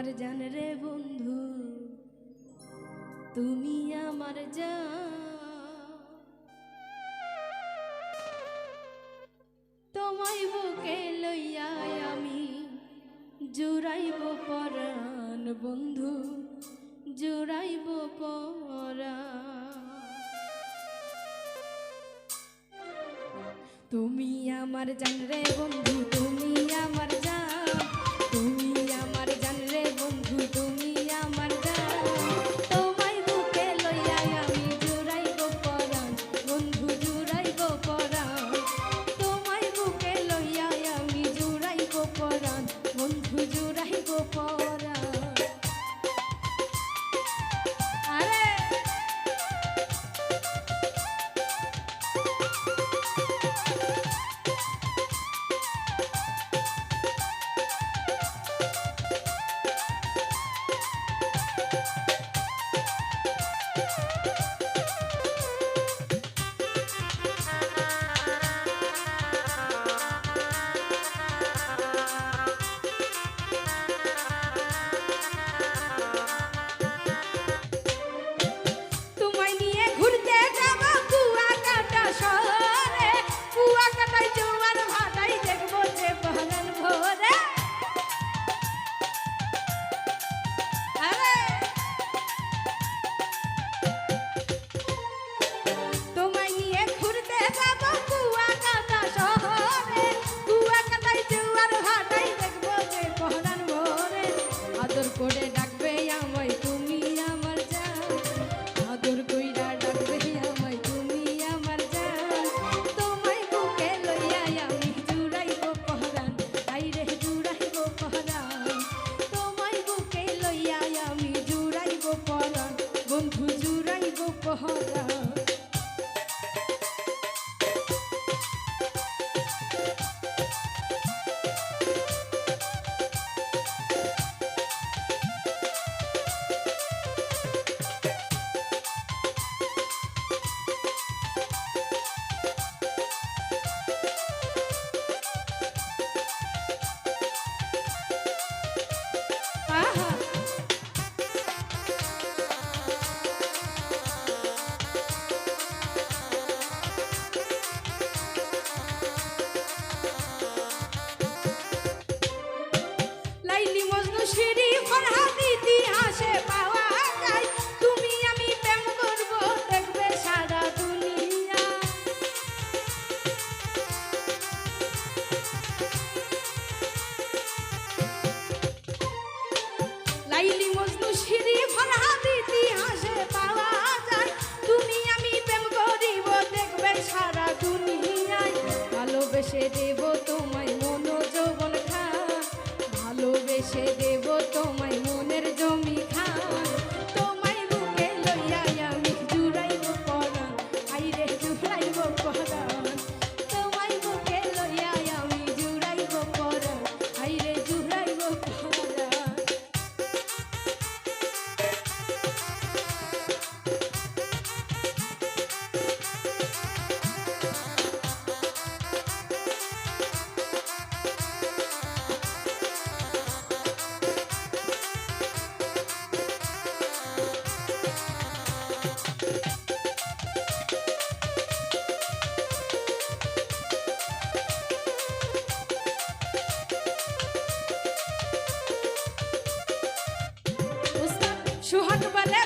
আমার জান রে বন্ধু, তুমি আমার জান। তোমায় বুকে লইয়া আমি জুড়াইব পরাণ বন্ধু, জুড়াইব পরাণ। তুমি আমার জান রে বন্ধু, তুমি আমার জান। বন্ধু জুড়াইব পহরা করে দেব সুহান বলে